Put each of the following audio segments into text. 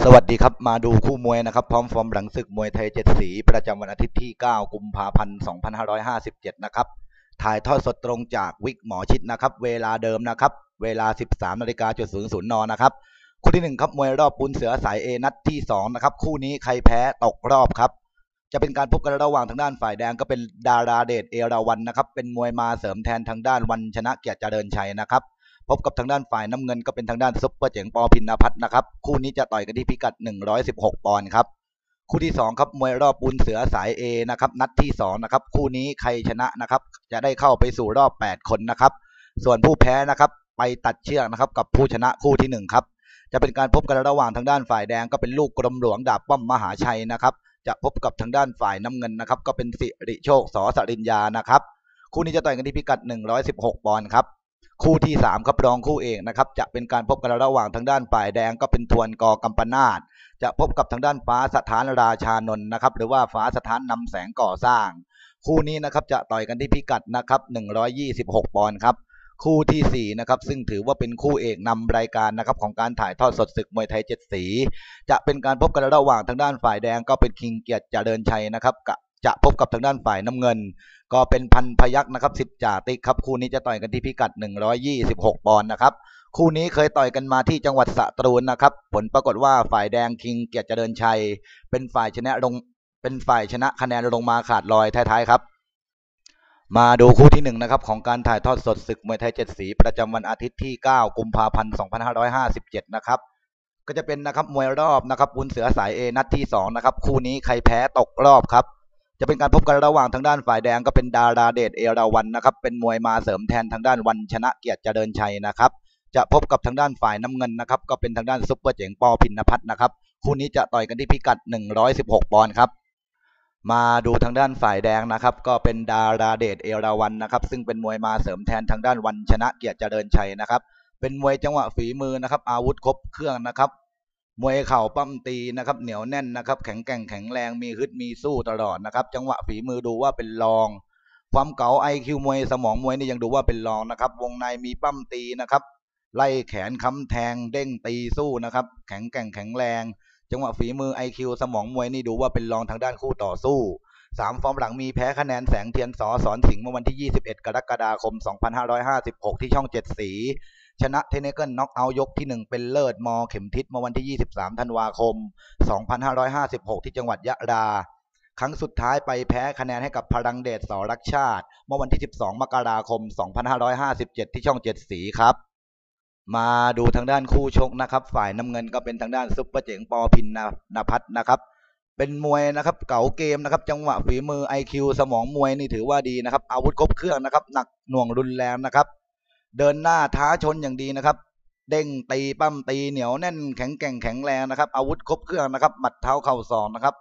สวัสดีครับมาดูคู่มวยนะครับ พร้อมฟอร์มหลังศึกมวยไทยเจ็ดสี ประจำวันอาทิตย์ที่ 9 กุมภาพันธ์ 2557 นะครับ ถ่ายทอดสดตรงจากวิกหมอชิดนะครับ เวลาเดิมนะครับ เวลา 13นาฬิกาจุดศูนย์ศูนย์นนะครับคู่ที่1ครับมวยรอบปูนเสือสายเอนัดที่2นะครับคู่นี้ใครแพ้ตกรอบครับ จะเป็นการพบกันระหว่างทางด้านฝ่ายแดงก็เป็นดาราเดชเอราวันนะครับเป็นมวยมาเสริมแทนทางด้านวันชนะเกียรติเจริญชัยนะครับ พบกับทางด้านฝ่ายน้ำเงินก็เป็นทางด้านซุปเปอร์เจ๋งปอพินพัฒน์นะครับ คู่นี้จะต่อยกันที่พิกัด 116 ปอนด์ครับ คู่ที่ 2 ครับมวยรอบปูนเสือสาย A นะครับ นัดที่ 2 นะครับ คู่นี้ใครชนะนะครับ จะได้เข้าไปสู่รอบ 8 คนนะครับ ส่วนผู้แพ้นะครับ ไปตัดเชือกนะครับ กับผู้ชนะคู่ที่ 1 ครับ จะเป็นการพบกันระหว่างทางด้านฝ่ายแดงก็เป็นลูกกรมหลวงดาบป้อมมหาชัยนะครับจะพบกับทางด้านฝ่ายน้ำเงินนะครับ ก็เป็นสิริโชคสอสริญญานะครับ คู่นี้จะต่อยกันที่พิกัด 116 ปอนด์ครับ คู่ที่ 3 ครับรองคู่เอกนะครับจะเป็นการพบกันระหว่างทางด้านฝ่ายแดงก็เป็นทวนกอกัมปนาตจะพบกับทางด้านฟ้าสถานราชานนท์นะครับหรือว่าฟ้าสถานนำแสงก่อสร้าง คู่นี้นะครับจะต่อยกันที่พิกัดนะครับ126 ปอนด์ครับคู่ทีสี่4 นะครับ ซึ่งถือว่าเป็นคู่เอกนำรายการนะครับของการถ่ายทอดสดศึกมวยไทยเจ็ดสี จะเป็นการพบกันระหว่างทางด้านฝ่ายแดงก็เป็นคิงเกียรติเจริญชัยนะครับกับ จะพบกับทางด้านฝ่ายน้ำเงิน ก็เป็นพันพยักษ์นะครับสิบจ่าติกครับคู่นี้จะต่อยกันที่พิกัด 126 ปอนด์นะครับคู่นี้เคยต่อยกันมาที่จังหวัดสระบุรีนะครับ ผลปรากฏว่าฝ่ายแดงคิงเกียรติเจริญชัย เป็นฝ่ายชนะลงเป็นฝ่ายชนะคะแนนลงมาขาดลอยท้ายๆครับ มาดูคู่ที่หนึ่งนะครับของการถ่ายทอดสดศึกมวยไทยเจ็ดสีประจำวันอาทิตย์ที่ 9 กุมภาพันธ์ 2557 นะครับก็จะเป็นนะครับมวยรอบนะครับบุญเสือสายเอนัดที่2นะครับคู่นี้ใครแพ้ตกรอบครับ จะเป็นการพบกันระหว่างทางด้านฝ่ายแดงก็เป็นดาราเดชเอราวันนะครับ เป็นมวยมาเสริมแทนทางด้านวันชนะเกียรติเจริญชัยนะครับ จะพบกับทางด้านฝ่ายน้ำเงินนะครับ ก็เป็นทางด้านซุปเปอร์เจ๋งปอพินพัฒน์นะครับ คู่นี้จะต่อยกันที่พิกัด 116 ปอนด์ครับ มาดูทางด้านฝ่ายแดงนะครับ ก็เป็นดาราเดชเอราวันนะครับ ซึ่งเป็นมวยมาเสริมแทนทางด้านวันชนะเกียรติเจริญชัยนะครับ เป็นมวยจังหวะฝีมือนะครับ อาวุธครบเครื่องนะครับ มวยเข่าปั้มตีนะครับ เหนียวแน่นนะครับ แข็งแกร่งแข็งแรงมีฮึดมีสู้ตลอดนะครับ จังหวะฝีมือดูว่าเป็นรอง ความเก๋าไอคิวมวยสมองมวยนี่ยังดูว่าเป็นรองนะครับ วงในมีปั้มตีนะครับ ไล่แขนค้ำแทงเด้งตีสู้นะครับ แข็งแกร่งแข็งแรง จังหวะฝีมือไอคิวสมองมวยนี่ดูว่าเป็นรองทางด้านคู่ต่อสู้สามฟอร์มหลังมีแพ้คะแนนแสงเทียนสอสอนสิงห์เมื่อวันที่ 21 กรกฎาคม 2556 ที่ช่องเจ็ดสี ชนะเทเนเกิลน็อกเอาท์ยกที่ 1 เป็นเลิศมอเข็มทิศเมื่อวันที่ 23 ธันวาคม 2556 ที่จังหวัดยะลาครั้งสุดท้ายไปแพ้คะแนนให้กับพลังเดชสอรักชาติ เมื่อวันที่ 12 มกราคม 2557 ที่ช่องเจ็ดสีครับ มาดูทางด้านคู่ชกนะครับ ฝ่ายน้ำเงินก็เป็นทางด้านซุปเปอร์เจ๋งปอพินนพัฒน์นะครับ เป็นมวยนะครับ เก๋าเกมนะครับ จังหวะฝีมือ IQ สมองมวยนี่ถือว่าดีนะครับ อาวุธครบเครื่องนะครับ หนักหน่วงรุนแรงนะครับ เดินหน้าท้าชนอย่างดีนะครับ เด้งตีปั้มตีเหนียวแน่นแข็งแกร่งแข็งแรงนะครับ อาวุธครบเครื่องนะครับหมัดเท้าเข่าศอกนะครับ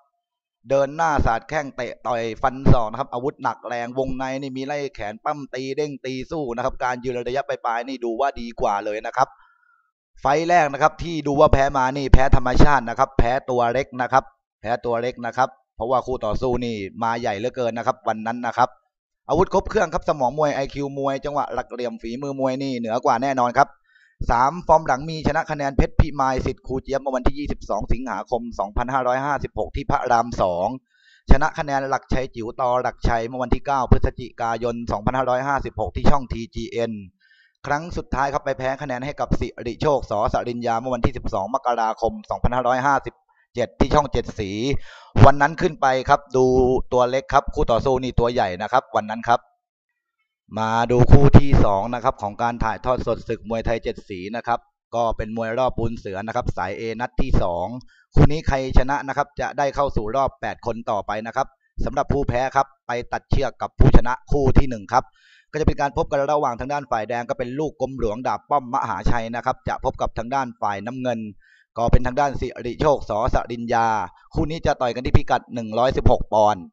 เดินหน้าสาดแข้งเตะต่อยฟันศอกนะครับ อาวุธหนักแรงวงในนี่มีไล่แขนปั้มตีเด้งตีสู้นะครับ การยืนระยะปลายๆนี่ดูว่าดีกว่าเลยนะครับ ไฟแรกนะครับ ที่ดูว่าแพ้มานี่แพ้ธรรมชาตินะครับ แพ้ตัวเล็กนะครับ แพ้ตัวเล็กนะครับ เพราะว่าคู่ต่อสู้นี่มาใหญ่เหลือเกินนะครับ วันนั้นนะครับ อาวุธครบเครื่องครับสมองมวย IQ มวยจังหวะหลักเหลี่ยมฝีมือมวยนี่เหนือกว่าแน่นอนครับสามฟอร์มหลังมีชนะคะแนนเพชรพิมายสิทธิ์ครูเจี๊ยบเมื่อวันที่ 22 สิงหาคม 2556 ที่พระราม2ชนะคะแนนหลักชัยจิ๋วตอหลักชัยเมื่อวันที่ 9 พฤศจิกายน 2556 ที่ช่อง TGN ครั้งสุดท้ายครับไปแพ้คะแนนให้กับสิริโชคสอสริญญาเมื่อวันที่ 12 มกราคม 2550 7 ที่ช่องเจ็ดสี วันนั้นขึ้นไปครับ ดูตัวเล็กครับ คู่ต่อสู้นี่ตัวใหญ่นะครับ วันนั้นครับ มาดูคู่ที่สองนะครับของการถ่ายทอดสดศึกมวยไทยเจ็ดสีนะครับ ก็เป็นมวยรอบปูนเสือนะครับ สายเอนัดที่สองคู่นี้ใครชนะนะครับ จะได้เข้าสู่รอบ 8 คนต่อไปนะครับสำหรับผู้แพ้ครับ ไปตัดเชือกกับผู้ชนะคู่ที่หนึ่งครับก็จะเป็นการพบกันระหว่างทางด้านฝ่ายแดงก็เป็นลูกกรมหลวงดาบป้อมมหาชัยนะครับ จะพบกับทางด้านฝ่ายน้ำเงิน ก็เป็นทางด้านสิริโชคสอสริญญา คู่นี้จะต่อยกันที่พิกัด 116 ปอนด์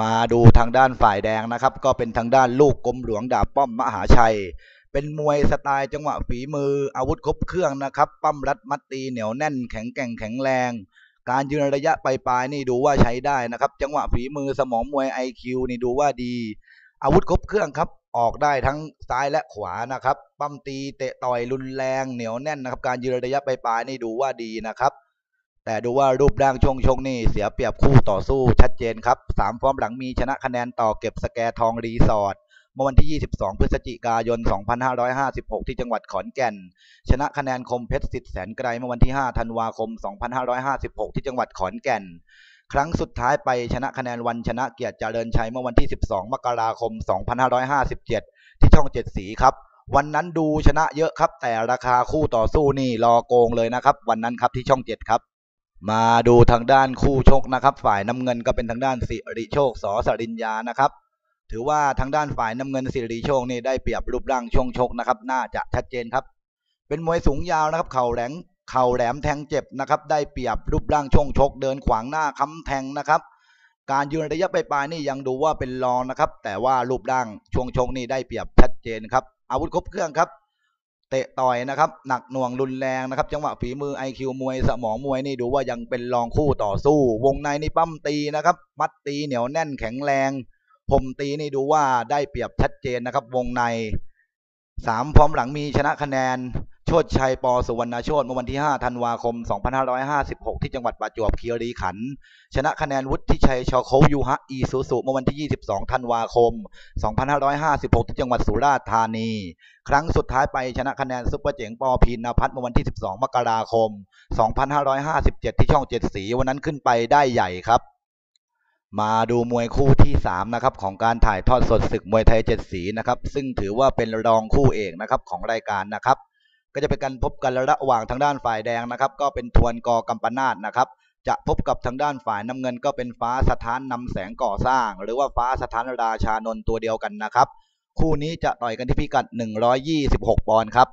มาดูทางด้านฝ่ายแดงนะครับ ก็เป็นทางด้านลูกกรมหลวงดาบป้อมมหาชัย เป็นมวยสไตล์จังหวะฝีมืออาวุธครบเครื่องนะครับ ปั้มรัดมัดตีเหนียวแน่นแข็งแกร่งแข็งแรง การยืนระยะปลายๆนี่ดูว่าใช้ได้นะครับ จังหวะฝีมือสมองมวย IQ นี่ดูว่าดี อาวุธครบเครื่องครับ ออกได้ทั้งซ้ายและขวานะครับ ปั้มตีเตะต่อยรุนแรงเหนียวแน่นนะครับ การยืนระยะปลายๆนี่ดูว่าดีนะครับ แต่ดูว่ารูปร่างช่วงชกนี่เสียเปรียบคู่ต่อสู้ชัดเจนครับสามฟอร์มหลังมีชนะคะแนนต่อเก็บสแกทองรีสอร์ทเมื่อวันที่ 22 พฤศจิกายน 2556 ที่จังหวัดขอนแก่น ชนะคะแนนคมเพชรสิทธิ์แสนไกลเมื่อวันที่ 5 ธันวาคม 2556 ที่จังหวัดขอนแก่น ครั้งสุดท้ายไปชนะคะแนนวันชนะเกียรติเจริญชัยเมื่อวันที่ 12 มกราคม 2557 ที่ช่องเจ็ดสีครับ วันนั้นดูชนะเยอะครับ แต่ราคาคู่ต่อสู้นี่รอโกงเลยนะครับ วันนั้นครับที่ช่องเจ็ดครับ มาดูทางด้านคู่ชกนะครับ ฝ่ายน้ำเงินก็เป็นทางด้านสิริโชคสอสริญญานะครับ ถือว่าทางด้านฝ่ายน้ำเงินสิริโชคนี่ได้เปรียบรูปร่างช่วงชกนะครับ น่าจะชัดเจนครับ เป็นมวยสูงยาวนะครับ เข่าแหลง เข่าแหลมแทงเจ็บนะครับ ได้เปรียบรูปร่างช่วงชก เดินขวางหน้าค้ำแทงนะครับ การยืนระยะปลายๆนี่ยังดูว่าเป็นรองนะครับ แต่ว่ารูปร่างช่วงชกนี่ได้เปรียบชัดเจนครับ อาวุธครบเครื่องครับ เตะต่อยนะครับ หนักหน่วงรุนแรงนะครับ จังหวะฝีมือ IQ มวยสมองมวยนี่ดูว่ายังเป็นรองคู่ต่อสู้ วงในนี่ปั้มตีนะครับ มัดตีเหนียวแน่นแข็งแรงผมตีนี่ดูว่าได้เปรียบชัดเจนนะครับ วงในสามพร้อมหลังมีชนะคะแนน โชดชัยปสุวรรณโชตเมื่อวันที่ 5 ธันวาคม 2556 ที่จังหวัดประจวบคีรีขันธ์ ชนะคะแนนวุฒิชัยชอโคยูฮะอีซูซุเมื่อวันที่ 22 ธันวาคม 2556 ที่จังหวัดสุราษฎร์ธานี ครั้งสุดท้ายไปชนะคะแนนซุปเปอร์เจ๋งปอพีนพัฒน์เมื่อวันที่ 12 มกราคม 2557 ที่ช่องเจ็ดสี วันนั้นขึ้นไปได้ใหญ่ครับมาดูมวยคู่ที่3นะครับของการถ่ายทอดสดศึกมวยไทยเจ็ดสีนะครับซึ่งถือว่าเป็นรองคู่เอกนะครับของรายการนะครับ ก็จะเป็นการพบกันระหว่างทางด้านฝ่ายแดงนะครับ ก็เป็นทวนกอกัมปนาตนะครับ จะพบกับทางด้านฝ่ายน้ำเงิน ก็เป็นฟ้าสถานนำแสงก่อสร้าง หรือว่าฟ้าสถานราชานนท์ตัวเดียวกันนะครับ คู่นี้จะต่อยกันที่พิกัด 126 ปอนด์ครับ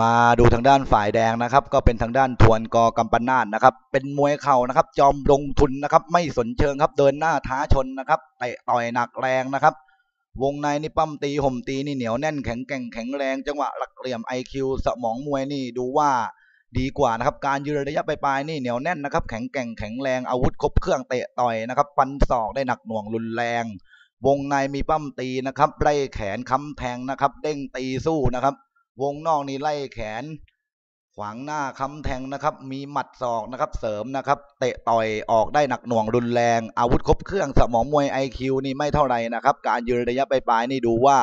มาดูทางด้านฝ่ายแดงนะครับ ก็เป็นทางด้านทวนกอกัมปนาตนะครับ เป็นมวยเข่านะครับ จอมลงทุนนะครับ ไม่สนเชิงครับ เดินหน้าท้าชนนะครับเตะต่อยหนักแรงนะครับ วงในนี่ปั้มตีห่มตีนี่เหนียวแน่นแข็งแกร่งแข็งแรงจังหวะหลักเหลี่ยม IQ สมองมวยนี่ดูว่าดีกว่านะครับการยืนระยะปลายๆนี่เหนียวแน่นนะครับแข็งแกร่งแข็งแรงอาวุธครบเครื่องเตะต่อยนะครับฟันศอกได้หนักหน่วงรุนแรง วงในมีปั้มตีนะครับไล่แขนค้ำแทงนะครับ เด้งตีสู้นะครับ วงนอกนี่ไล่แขน ขวางหน้าค้ำแทงนะครับ มีหมัดศอกนะครับ เสริมนะครับ เตะต่อยออกได้หนักหน่วงรุนแรง อาวุธครบเครื่องสมองมวย IQ นี่ไม่เท่าไหร่นะครับ การยืนระยะปลายๆนี่ดูว่า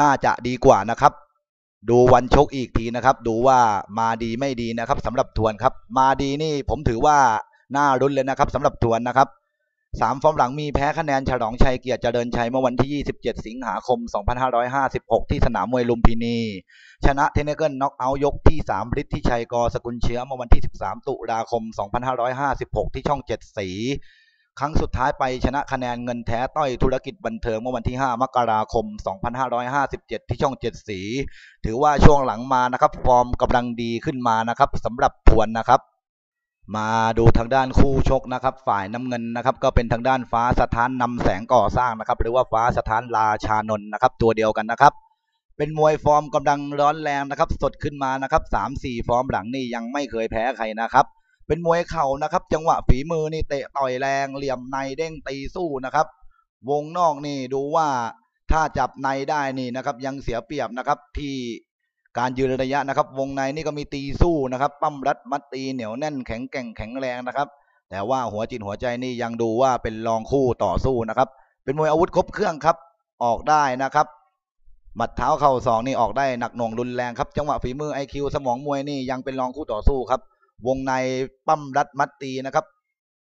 น่าจะดีกว่านะครับ ดูวันชกอีกทีนะครับ ดูว่ามาดีไม่ดีนะครับสำหรับทวนครับ มาดีนี่ผมถือว่าน่ารุนเลยนะครับสำหรับทวนนะครับ สามฟอร์มหลังมีแพ้คะแนนฉลองชัยเกียรติเจริญชัยเมื่อวันที่ 27 สิงหาคม 2556 ที่สนามมวยลุมพินี ชนะเทนเนเกิลน็อกเอาท์ยกที่3ฤทธิชัยกอสกุลเชื้อเมื่อวันที่ 13 ตุลาคม 2556 ที่ช่อง 7 สี ครั้งสุดท้ายไปชนะคะแนนเงินแท้ต้อยธุรกิจบันเทิงเมื่อวันที่ 5 มกราคม 2557 ที่ช่อง 7 สี ถือว่าช่วงหลังมานะครับฟอร์มกำลังดีขึ้นมานะครับสำหรับทวนนะครับ มาดูทางด้านคู่ชกนะครับ ฝ่ายน้ำเงินนะครับ ก็เป็นทางด้านฟ้าสถานนำแสงก่อสร้างนะครับ หรือว่าฟ้าสถานราชานนท์นะครับ ตัวเดียวกันนะครับ เป็นมวยฟอร์มกำลังร้อนแรงนะครับ สดขึ้นมานะครับสามสี่ฟอร์มหลังนี่ยังไม่เคยแพ้ใครนะครับ เป็นมวยเข่านะครับ จังหวะฝีมือนี่เตะต่อยแรงเหลี่ยมในเด้งตีสู้นะครับ วงนอกนี่ดูว่าถ้าจับในได้นี่นะครับ ยังเสียเปรียบนะครับที่ การยืนระยะนะครับ วงในนี่ก็มีตีสู้นะครับ ปั้มรัดมัดตีเหนียวแน่นแข็งแกร่งแข็งแรงนะครับ แต่ว่าหัวจิตหัวใจนี่ยังดูว่าเป็นรองคู่ต่อสู้นะครับ เป็นมวยอาวุธครบเครื่องครับ ออกได้นะครับหมัดเท้าเข่าสองนี่ออกได้หนักหน่วงรุนแรงครับ จังหวะฝีมือ IQ สมองมวยนี่ยังเป็นรองคู่ต่อสู้ครับ วงในปั้มรัดมัดตีนะครับ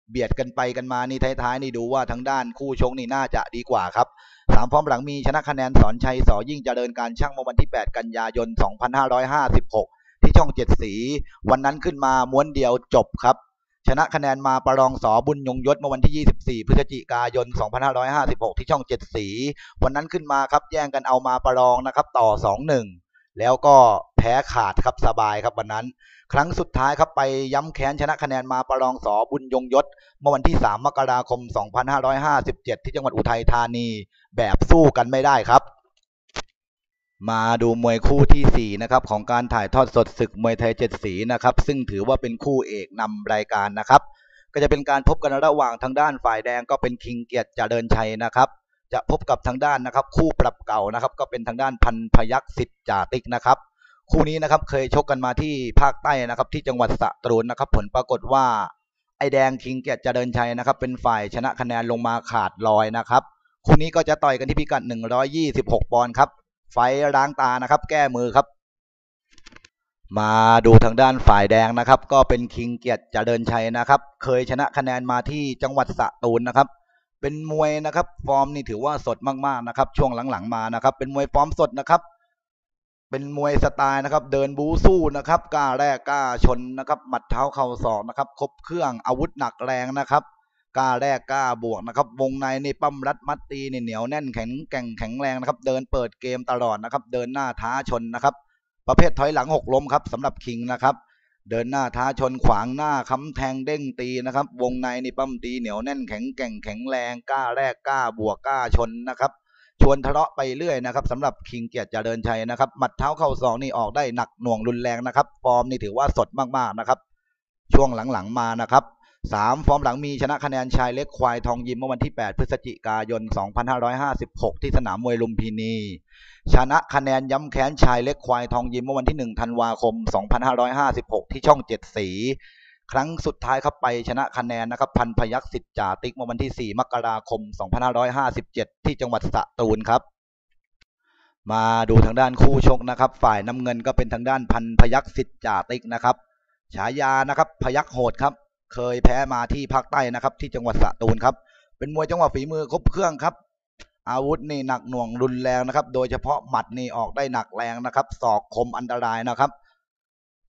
เบียดกันไปกันมานี่ท้ายๆนี่ดูว่าทางด้านคู่ชกนี่น่าจะดีกว่าครับสามฟอร์มหลังมีชนะคะแนนสอนชัยสอยิ่งเจริญการช่างเมื่อวันที่ 8 กันยายน 2556 ที่ช่องเจ็ดสี วันนั้นขึ้นมาม้วนเดียวจบครับ ชนะคะแนนมาประรองสอบุญยงยศเมื่อวันที่ 24 พฤศจิกายน 2556 ที่ช่องเจ็ดสี วันนั้นขึ้นมาครับแย่งกันเอามาประรองนะครับต่อ 2-1 แล้วก็ แพ้ขาดครับสบายครับวันนั้น ครั้งสุดท้ายครับไปย้ำแค้นชนะคะแนนมาประรองสอบุญยงยศ เมื่อวันที่ 3 มกราคม 2557 ที่จังหวัดอุทัยธานีแบบสู้กันไม่ได้ครับ มาดูมวยคู่ที่ 4 นะครับของการถ่ายทอดสดศึกมวยไทยเจ็ดสีนะครับซึ่งถือว่าเป็นคู่เอกนำรายการนะครับก็จะเป็นการพบกันระหว่างทางด้านฝ่ายแดงก็เป็นคิงเกียรติเจริญชัยนะครับ จะพบกับทางด้านนะครับ คู่ปรับเก่านะครับ ก็เป็นทางด้านพันพยักษ์สิทธิ์จ่าติ๊กนะครับ คู่นี้นะครับเคยชกกันมาที่ภาคใต้นะครับ ที่จังหวัดสตูลนะครับ ผลปรากฏว่าไอแดงคิงเกียรติเจริญชัยนะครับ เป็นฝ่ายชนะคะแนนลงมาขาดลอยนะครับคู่นี้ก็จะต่อยกันที่พิกัด 126 ปอนด์ครับ ไฟล้างตานะครับ แก้มือครับ มาดูทางด้านฝ่ายแดงนะครับ ก็เป็นคิงเกียรติเจริญชัยนะครับ เคยชนะคะแนนมาที่จังหวัดสตูลนะครับ เป็นมวยนะครับ ฟอร์มนี่ถือว่าสดมากๆนะครับ ช่วงหลังๆมานะครับ เป็นมวยฟอร์มสดนะครับ เป็นมวยสไตล์นะครับ เดินบูสู้นะครับกล้าแรกกล้าชนนะครับ หมัดเท้าเข่าศอกนะครับ ครบเครื่องอาวุธหนักแรงนะครับกล้าแรกกล้าบวกนะครับ วงในนี่ปั้มรัดมัดตีนี่เหนียวแน่นแข็งแกร่งแข็งแรงนะครับ เดินเปิดเกมตลอดนะครับ เดินหน้าท้าชนนะครับ ประเภทถอยหลังหกล้มครับสำหรับคิงนะครับ เดินหน้าท้าชนขวางหน้าค้ำแทงเด้งตีนะครับ วงในนี่ปั้มตีเหนียวแน่นแข็งแกร่งแข็งแรงกล้าแรกกล้าบวกกล้าชนนะครับ ชวนทะเลาะไปเรื่อยนะครับสำหรับคิงเกียรติเจริญชัยนะครับหมัดเท้าเข่าศอกนี่ออกได้หนักหน่วงรุนแรงนะครับฟอร์มนี่ถือว่าสดมากๆนะครับ ช่วงหลังๆมานะครับสามฟอร์มหลังมีชนะคะแนนชายเล็กควายทองยิมเมื่อวันที่ 8 พฤศจิกายน 2556 ที่สนามมวยลุมพินี ชนะคะแนนย้ำแค้นชายเล็กควายทองยิมเมื่อวันที่ 1 ธันวาคม 2556 ที่ช่องเจ็ดสี ครั้งสุดท้ายครับไปชนะคะแนนนะครับพันพยักษ์สิทธิ์จ่าติ๊กเมื่อวันที่ 4 มกราคม 2557 ที่จังหวัดสตูลครับ มาดูทางด้านคู่ชกนะครับ ฝ่ายน้ำเงินก็เป็นทางด้านพันพยักษ์สิทธิ์จ่าติ๊กนะครับฉายานะครับพยักษ์โหดครับ เคยแพ้มาที่ภาคใต้นะครับ ที่จังหวัดสตูลครับ เป็นมวยจังหวะฝีมือครบเครื่องครับ อาวุธนี่หนักหน่วงรุนแรงนะครับ โดยเฉพาะหมัดนี่ออกได้หนักแรงนะครับศอกคมอันตรายนะครับ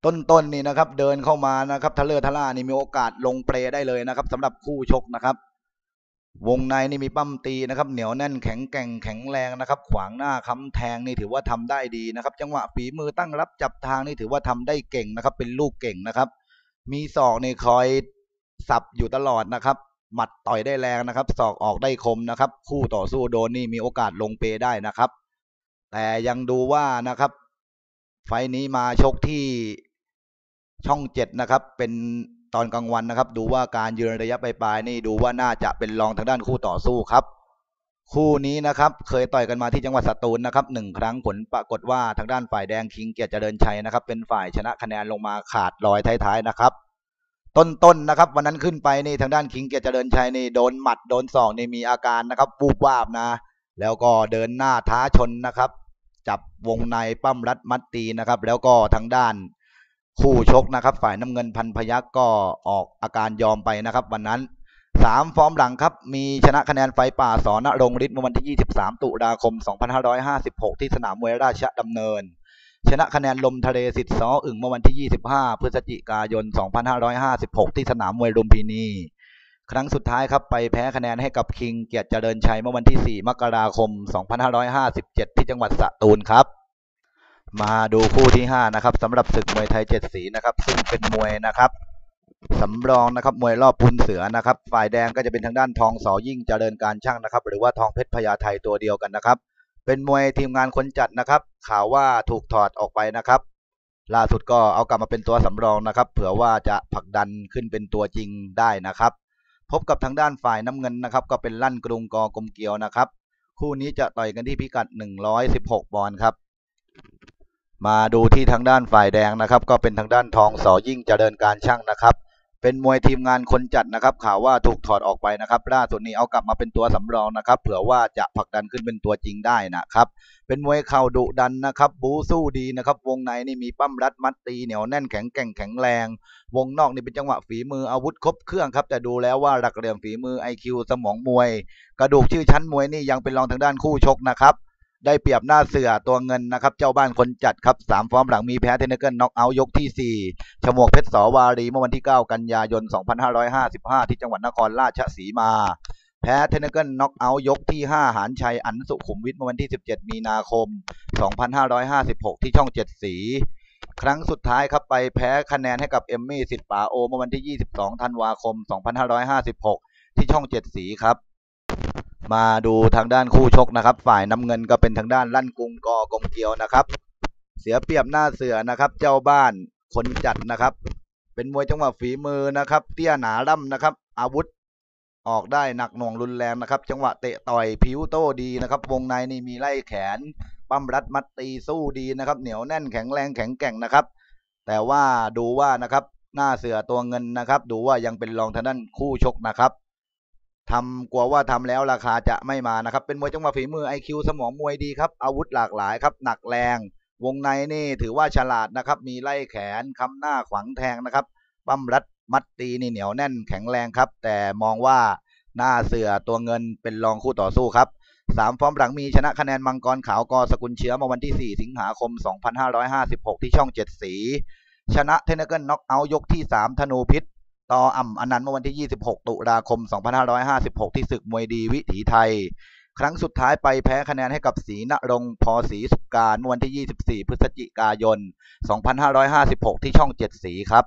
ต้นๆนนี่นะครับ เดินเข้ามานะครับทะเลอร์ทะล่านี่มีโอกาสลงเปรได้เลยนะครับสำหรับคู่ชกนะครับ วงในนี่มีปั้มตีนะครับ เหนียวแน่นแข็งแกร่งแข็งแรงนะครับ ขวางหน้าค้ำแทงนี่ถือว่าทำได้ดีนะครับ จังหวะฝีมือตั้งรับจับทางนี่ถือว่าทำได้เก่งนะครับ เป็นลูกเก่งนะครับ มีศอกนี่คอยสับอยู่ตลอดนะครับ หมัดต่อยได้แรงนะครับศอกออกได้คมนะครับ คู่ต่อสู้โดนนี่มีโอกาสลงเปได้นะครับ แต่ยังดูว่านะครับ ไฟนี้มาชกที่ ช่องเจ็ดนะครับเป็นตอนกลางวันนะครับ ดูว่าการยืนระยะปลายๆนี่ดูว่าน่าจะเป็นรองทางด้านคู่ต่อสู้ครับ คู่นี้นะครับ เคยต่อยกันมาที่จังหวัดสตูลนะครับหนึ่งครั้งผลปรากฏว่าทางด้านฝ่ายแดงคิงเกียรติเจริญชัยนะครับ เป็นฝ่ายชนะคะแนนลงมาขาดลอยท้ายๆนะครับ ต้นๆนะครับ วันนั้นขึ้นไปนี่ทางด้านคิงเกียรติเจริญชัยนี่โดนหมัดโดนศอกนี่มีอาการนะครับวูบวาบนะ แล้วก็เดินหน้าท้าชนนะครับ จับวงในปั้มรัดมัดตีนะครับ แล้วก็ทางด้าน คู่ชกนะครับ ฝ่ายน้ำเงินพันพยักก็ออกอาการยอมไปนะครับ วันนั้นสามฟอร์มหลังครับมีชนะคะแนนไฟป่าสอนรงฤทธิ์เมื่อวันที่ 23 ตุลาคม 2556 ที่สนามมวยราชดำเนิน ชนะคะแนนลมทะเลสิทธิ์ซออึ่งเมื่อวันที่ 25 พฤศจิกายน 2556 ที่สนามมวยลุมพินีครั้งสุดท้ายครับไปแพ้คะแนนให้กับคิงเกียรติเจริญชัยเมื่อวันที่ 4 มกราคม 2557 ที่จังหวัดสตูลครับ มาดูคู่ที่5นะครับสำหรับศึกมวยไทยเจ็ดสีนะครับ ซึ่งเป็นมวยนะครับสำรองนะครับมวยรอบพุนเสือนะครับ ฝ่ายแดงก็จะเป็นทางด้านทองสอยิ่งเจริญการช่างนะครับ หรือว่าทองเพชรพญาไทยตัวเดียวกันนะครับ เป็นมวยทีมงานคนจัดนะครับ ข่าวว่าถูกถอดออกไปนะครับ ล่าสุดก็เอากลับมาเป็นตัวสำรองนะครับ เผื่อว่าจะผลักดันขึ้นเป็นตัวจริงได้นะครับ พบกับทางด้านฝ่ายน้ำเงินนะครับ ก็เป็นลั่นกรุงกอกลมเกลียวนะครับ คู่นี้จะต่อยกันที่พิกัด 116ปอนด์ครับ มาดูที่ทางด้านฝ่ายแดงนะครับ ก็เป็นทางด้านทองสอยิ่งเจริญการช่างนะครับ เป็นมวยทีมงานคนจัดนะครับ ข่าวว่าถูกถอดออกไปนะครับล่าสุดนี้เอากลับมาเป็นตัวสำรองนะครับ เผื่อว่าจะผลักดันขึ้นเป็นตัวจริงได้นะครับ เป็นมวยเข่าดุดันนะครับ บูสู้ดีนะครับ วงในนี่มีปั้มรัดมัดตีเหนียวแน่นแข็งแกร่งแข็งแรง วงนอกนี่เป็นจังหวะฝีมืออาวุธครบเครื่องครับ แต่ดูแล้วว่าหลักเหลี่ยมฝีมือ IQ สมองมวย กระดูกชื่อชั้นมวยนี่ยังเป็นรองทางด้านคู่ชกนะครับ ได้เปรียบหน้าเสือตัวเงินนะครับ เจ้าบ้านคนจัดครับสามฟอร์มหลังมีแพ้เทนเนเกิลน็อกเอาท์ยกที่4ฉมวกเพชรสวารีเมื่อวันที่ 9 กันยายน 2555 ที่จังหวัดนครราชสีมา แพ้เทนเนเกิลน็อกเอาท์ยกที่ 5 หารชัยอันสุขุมวิทเมื่อวันที่ 17 มีนาคม 2556 ที่ช่องเจ็ดสี ครั้งสุดท้ายครับไปแพ้คะแนนให้กับเอมมี่สิทธิ์ป่าโอเมื่อวันที่ 22 ธันวาคม 2556 ที่ช่องเจ็ดสีครับ มาดูทางด้านคู่ชกนะครับ ฝ่ายน้ำเงินก็เป็นทางด้านลั่นกุงกอกลมเกียวนะครับ เสียเปรียบหน้าเสือนะครับ เจ้าบ้านคนจัดนะครับ เป็นมวยจังหวะฝีมือนะครับ เตี้ยหนาล่ำนะครับ อาวุธออกได้หนักหน่วงรุนแรงนะครับ จังหวะเตะต่อยผิวโต้ดีนะครับ วงในนี่มีไล่แขน ปั้มรัดมัดตีสู้ดีนะครับ เหนียวแน่นแข็งแรงแข็งแกร่งนะครับ แต่ว่าดูว่านะครับ หน้าเสือตัวเงินนะครับ ดูว่ายังเป็นรองทางด้านคู่ชกนะครับ ทำกลัวว่าทำแล้วราคาจะไม่มานะครับ เป็นมวยจังหวะฝีมือ IQ สมองมวยดีครับ อาวุธหลากหลายครับ หนักแรง วงในนี่ถือว่าฉลาดนะครับ มีไล่แขนคำหน้าขวางแทงนะครับปั้มรัดมัดตีนี่เหนียวแน่นแข็งแรงครับ แต่มองว่าหน้าเสือตัวเงินเป็นรองคู่ต่อสู้ครับสามฟอร์มหลังมีชนะคะแนนมังกรขาวกอสกุลเชื้อเมาวันที่ 4 สิงหาคม 2556 ที่ช่องเจ็ดสี ชนะเทนเนเกิลน็อกเอาท์ยกที่ 3 ธนูพิษ ต่ออ่ำอนันต์เมื่อวันที่ 26 ตุลาคม 2556 ที่ศึกมวยดีวิถีไทย ครั้งสุดท้ายไปแพ้คะแนนให้กับศรีนรงพอศรีสุการเมื่อวันที่ 24 พฤศจิกายน 2556 ที่ช่องเจ็ดสีครับ